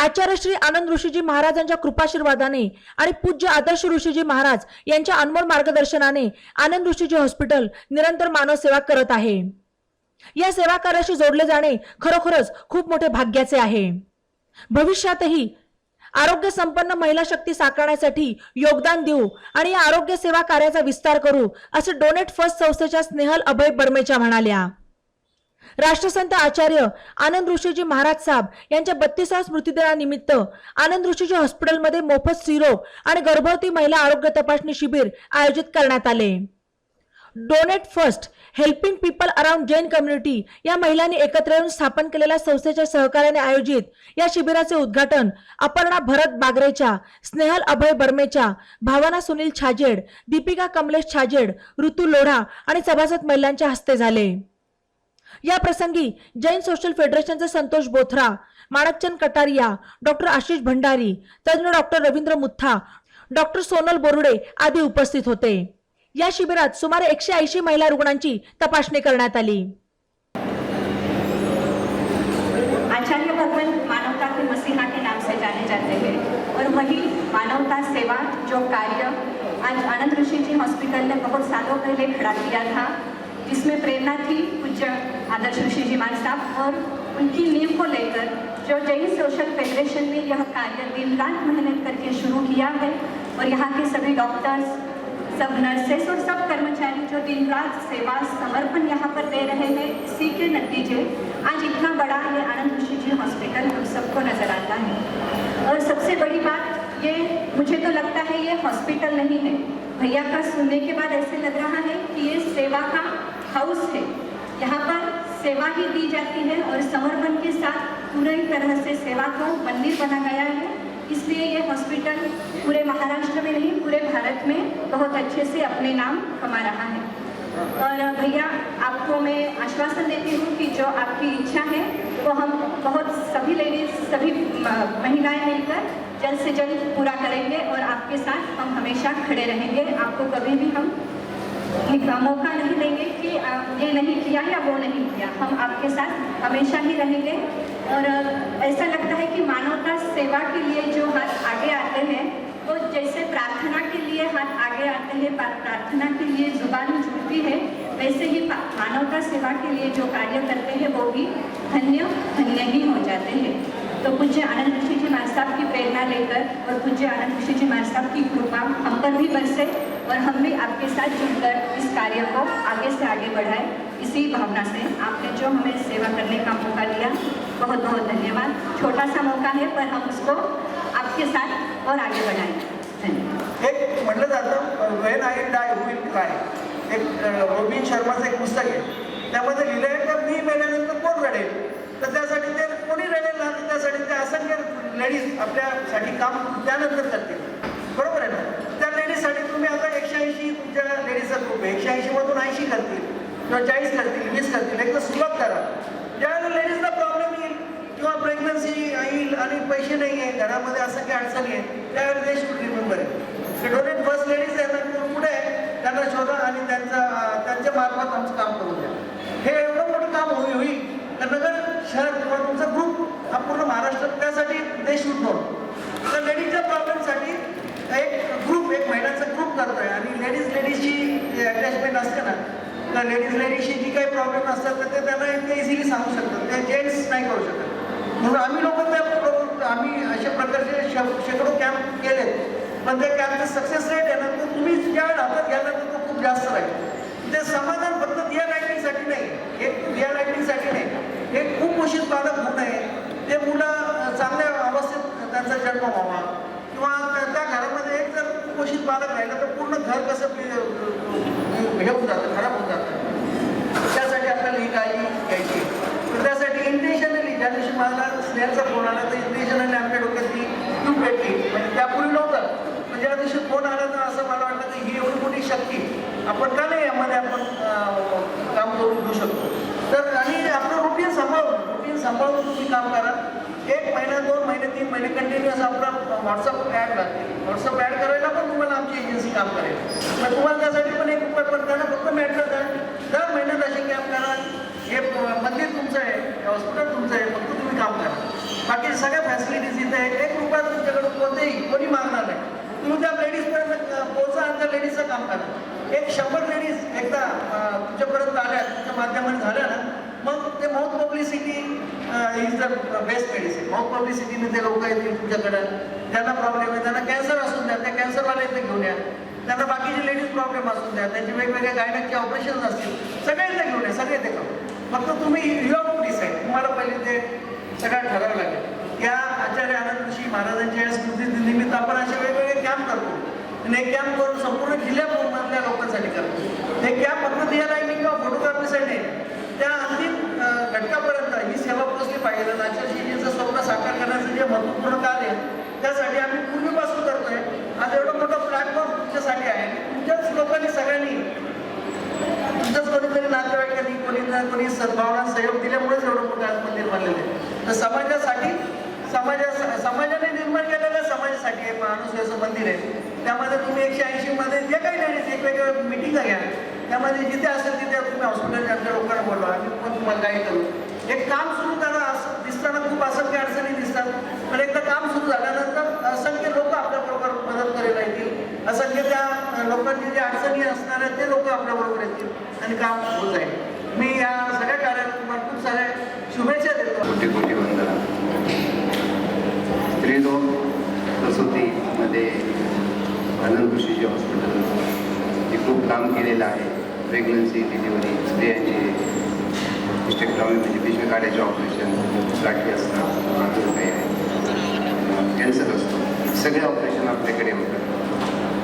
आचार्य श्री आनंद ऋषीजी महाराजांच्या कृपाशीर्वादाने आणि पूज्य आदर्श ऋषीजी महाराज यांच्या अनमोल मार्गदर्शनाने आनंद ऋषीजी हॉस्पिटल निरंतर मानव सेवा करत आहे. या सेवा कार्याशी जोडले जाणे खरोखरच खूप मोठे भाग्याचे आहे. भविष्यातही आरोग्य संपन्न महिला शक्ती साकारण्यासाठी योगदान देऊ आणि या आरोग्य सेवा कार्याचा विस्तार करू असे डोनेट फर्स्ट संस्थेच्या स्नेहल अभय बर्मेच्या म्हणाल्या. राष्ट्रसंत आचार्य आनंद ऋषीजी महाराज साहेब यांच्या बत्तीसाव्या स्मृतिदिनानिमित्त आनंद ऋषीजी हॉस्पिटलमध्ये मोफत सिरो आणि गर्भवती महिला आरोग्य तपासणी शिबिर आयोजित करण्यात आले. Donate first helping people around Jain community या महिलांनी एकत्र येऊन स्थापन केलेल्या संस्थेच्या सहकार्याने आयोजित या शिबिराचे उद्घाटन अपर्णा भरत बागरेच्या स्नेहल अभय बर्मेच्या भावना सुनील छाजेड दीपिका कमलेश छाजेड ऋतू लोढा आणि सभासद महिलांच्या हस्ते झाले. या प्रसंगी जैन सोशल फेडरेशनचे संतोष बोथरा माणकचंद कटारिया डॉक्टर आशिष भंडारी तज्ज्ञ डॉक्टर रवींद्र मुथा डॉक्टर सोनल बोरुडे आदी उपस्थित होते. या शिबिरात सुमारे एकशे ऐंशी महिला रुग्णांची तपासणी करण्यात आली. आचार्य भगवान मानवता के मसीहा के नाम से जाने जाते हैं। और वही मानवता सेवा जो कार्य आज आनंद ऋषि जी हॉस्पिटल ने बहुत सालों पहले खड़ा किया था जिसमें प्रेरणा थी पूज्य आदर्श ऋषि जी मान साहब और उनकी नींव को लेकर जो जैन सोशल फेडरेशन ने यह कार्य दिन रात मेहनत करके शुरू किया है और यहाँ के सभी डॉक्टर्स सब नर्सेस और सब कर्मचारी जो दिन रात सेवा समर्पण यहाँ पर दे रहे हैं, इसी के नतीजे आज इतना बड़ा ये आनंद ऋषि जी हॉस्पिटल हम सबको नज़र आता है। और सबसे बड़ी बात ये, मुझे तो लगता है ये हॉस्पिटल नहीं है। भैया का सुनने के बाद ऐसे लग रहा है कि ये सेवा का हाउस है। यहाँ पर सेवा ही दी जाती है और समर्पण के साथ पूरी तरह से सेवा को मंदिर बना गया है। इसलिए ये हॉस्पिटल पूरे महाराष्ट्र में नहीं, पूरे भारत में बहुत अच्छे से अपने नाम कमा रहा है। और भैया, आपको मैं आश्वासन देती हूँ कि जो आपकी इच्छा है, वो हम बहुत सभी लेडीज़ सभी महिलाएँ मिलकर जल्द से जल्द पूरा करेंगे और आपके साथ हम हमेशा खड़े रहेंगे। आपको कभी भी हम मौका नहीं देंगे कि आप ये नहीं किया या वो नहीं किया। हम आपके साथ हमेशा ही रहेंगे। और ऐसा लगता है कि मानवता सेवा के लिए जो हाथ आगे आते हैं, वो तो जैसे प्रार्थना के लिए हाथ आगे आते हैं प्रार्थना के लिए ज़ुबान जुड़ती है, वैसे ही मानवता सेवा के लिए जो कार्य करते हैं, वो भी धन्य धन्य ही हो जाते हैं। तो पूज्य आनंद ऋषि जी महाराज साहब की प्रेरणा लेकर और पूज्य आनंद ऋषि जी महाराज साहब की कृपा हम पर भी बरसे। और हम भी आपके साथ जुड़कर इस कार्य को आगे से आगे बढ़ाएं। इसी भावना से आपने जो हमें सेवा करने का मौका दिया बहुत बहुत धन्यवाद। छोटा सा मौका है पर हम उसको आपके साथ और आगे बढ़ाएं। धन्यवाद। एक म्हटलं जातं वेन आय डाय विल काय एक रोबिन शर्माचं एक पुस्तक आहे. त्यामध्ये लिहिलं आहे का मी मेल्यानंतर कोण रडेल? तर त्यासाठी ते कोणी रडेल ना तर त्यासाठी ते असंख्य लेडीज आपल्यासाठी काम त्यानंतर करतील बरोबर आहे ना त्या लेडीजसाठी तुम्ही आता एकशे ऐंशी तुमच्या एकशे ग्रुप आहे ऐंशी करतील किंवा चाळीस करतील वीस करतील एकदा सुरुवात करा. त्यावेळेला लेडीजला प्रॉब्लेम येईल किंवा प्रेग्नन्सी येईल आणि पैसे नाही आहे घरामध्ये असं काही अडचणी आहे त्यावेळेला देश रिमेंबर आहे डोनेट फर्स्ट लेडीज आहे ना पुढे आहे, त्यांना शोधा आणि त्यांचा त्यांच्या मार्फत आमचं काम करून द्या. हे एवढं मोठं काम होई होईल तर नगर शहर किंवा तुमचा ग्रुप हा पूर्ण महाराष्ट्रात त्यासाठी देश उठवून तर लेडीजच्या प्रॉब्लेमसाठी एक ग्रुप एक महिलांचा ग्रुप करतोय. आणि लेडीज लेडीजची अटॅचमेंट असते ना तर लेडीज लेडीजशी जी काही प्रॉब्लेम असतात तर ते त्यांना ते इझिली सांगू शकतात. ते जेंट्स नाही करू शकत. म्हणून आम्ही लोक त्या आम्ही अशा प्रकारचे शेकडो कॅम्प केलेत. पण त्या कॅम्पचं सक्सेस रेट आहे ना तो तुम्ही ज्या हातात घ्याल तर तो खूप जास्त राहील. ते समाधान फक्त दिया लाईटिंगसाठी नाही. हे दिया लाईटिंगसाठी नाही. हे खूप उशीर पालक होऊ नये ते मुलं चांगल्या अवस्थेत त्यांचा जन्म व्हावा. किंवा त्या- त्या घरामध्ये एक जर कुपोषित राहिलं तर पूर्ण घर कसं हे होऊन जातं खराब होऊन जातं. त्यासाठी आपल्याला ही काळजी घ्यायची तर त्यासाठी इंटेन्शनली ज्या दिवशी मला स्नेहचा फोन आला तर इंटेन्शनली आमच्या डोक्यात ती तू भेटली म्हणजे त्यापूर्वी नव्हतं. म्हणजे ज्या दिवशी फोन आला तर असं मला वाटलं की ही एवढी मोठी शक्ती आपण का नाही यामध्ये आपण काम करून घेऊ शकतो? तर आणि आपलं रुटीन सांभाळून रुटीन सांभाळून तुम्ही काम करा. दोन महिने कंटिन्युअस आपला व्हॉट्सअप ॲड लागतील व्हॉट्सअप ॲड करायला पण तुम्हाला आमची एजन्सी काम करेल. मग तुम्हाला त्यासाठी पण एक रुपये पण त्यांना फक्त मॅटर द्या दर महिन्यात अशी कॅम्प करा. हे मंदिर तुमचं आहे हॉस्पिटल तुमचं आहे फक्त तुम्ही काम करा. बाकी सगळ्या फॅसिलिटीज इथे आहेत. एक रुपया तुमच्याकडून कोणतेही कोणी मागणार नाही. तुम्ही त्या लेडीजपर्यंत पोहोचा आणि त्या लेडीजचं काम करा. एक शंभर लेडीज एकदा तुमच्यापर्यंत आल्या तुमच्या माध्यमाने झाल्या ना मग ते mouth publicity is the best medicine. मग पब्लिसिटीने ते लोक येतील तुमच्याकडं. त्यांना प्रॉब्लेम आहे त्यांना कॅन्सर असून द्या. त्या कॅन्सरवाले इथे घेऊन या. त्यांना बाकीचे लेडीज प्रॉब्लेम असून द्या. त्यांचे वेगवेगळे गायनाचे ऑपरेशन असतील. सगळे इथे घेऊन या. सगळे इथे करू फक्त तुम्ही यू हॅव डिसाईड तुम्हाला पहिले ते सगळं ठरावं लागेल. या आचार्य आनंद ऋषी महाराजांच्या या स्मृती आपण असे वेगवेगळे कॅम्प करतो. आणि हे कॅम्प करून संपूर्ण जिल्ह्यामधल्या लोकांसाठी करतो. हे कॅम्प फक्त या लाईनिंग किंवा फोटोग्राफीसाठी नाही त्या अंतिम अं, घटकापर्यंत ही सेवा पोचली पाहिजे आणि आचार्यशीजीचं स्वप्न साकार करण्याचं जे महत्त्वपूर्ण कार्य आहे त्यासाठी आम्ही पूर्वीपासून करतोय आज एवढं मोठं प्लॅटफॉर्म तुमच्यासाठी आहे आणि तुमच्याच लोकांनी सगळ्यांनी तुमच्याच कोणीतरी नातेवाईकांनी कोणी सद्भावना सहयोग दिल्यामुळेच एवढं मोठं आज मंदिर बनलेलं आहे. तर समाजासाठी समाजा समाजाने निर्माण केलेलं समाजासाठी हे माणूस याचं मंदिर आहे. त्यामध्ये तुम्ही एकशे ऐंशी मध्ये जे काही लेडीज वेगवेगळ्या मिटिंगा घ्या. त्यामध्ये जिथे असेल तिथे तुम्ही हॉस्पिटलच्या आमच्या लोकांना बोलवा. आम्ही पण तुम्हाला काही करू. एक काम सुरू करा असं दिसताना खूप असंख्य अडचणी दिसतात. पण एकदा काम सुरू झाल्यानंतर असंख्य लोक आपल्याबरोबर मदत करायला येतील. असंख्य त्या लोकांची जे अडचणी असणार आहेत ते लोक आपल्याबरोबर येतील. आणि काम होत जाईल मी या सगळ्या कार्याला तुम्हाला खूप साऱ्या शुभेच्छा देतो कोटी कोटी वंदना स्त्रीरोग प्रसूतीमध्ये आनंद कृषीचे हॉस्पिटल हे खूप काम केलेलं आहे. प्रेग्नन्सी डिलिव्हरी स्त्रियांचे हिस्टेक्टॉमी म्हणजे पिशवी काढायचे ऑपरेशन गाठी असतात. मातृकाय आहे कॅन्सर असतो. सगळे ऑपरेशन आपल्याकडे होतात.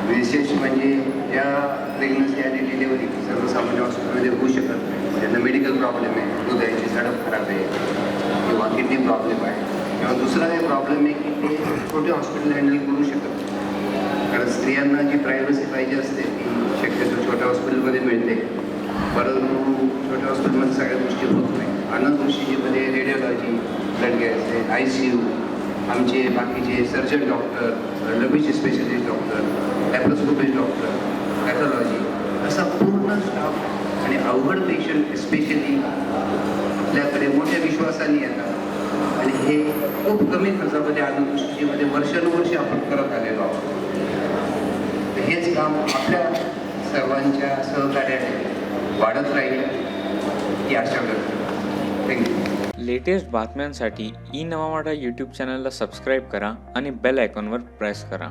विशेष म्हणजे या प्रेग्नन्सी आणि डिलिव्हरी सर्वसामान्य हॉस्पिटलमध्ये होऊ शकत नाही ज्यांना मेडिकल प्रॉब्लेम आहे हृदयाची झडप खराब आहे किंवा किडनी प्रॉब्लेम आहे किंवा दुसरा काही प्रॉब्लेम आहे की ते छोटे हॉस्पिटल हँडल करू शकत नाही. कारण स्त्रियांना जी प्रायव्हसी पाहिजे असते ती शक्यतो छोट्या हॉस्पिटलमध्ये मिळते. परंतु छोट्या हॉस्पिटलमध्ये सगळ्या गोष्टी होत नाही. Anant ऋषीजीमध्ये radiology blood gas I C U आमचे बाकीचे surgeon doctor लघवीचे specialist doctor laparoscopist doctor pathology असा पूर्ण स्टाफ आणि अवघड पेशंट स्पेशली आपल्याकडे मोठ्या विश्वासाने येतात. आणि हे खूप कमी खर्चामध्ये आनंद दृष्टीमध्ये आपण करत आलेलो आहोत. हेच काम आपल्या सर्वांच्या सहकार्याने वाढत राहील ही आशा करतो थँक्यू लेटेस्ट बातम्यांसाठी ई नवा यूट्यूब चॅनलला सबस्क्राईब करा आणि बेल आयकॉनवर प्रेस करा.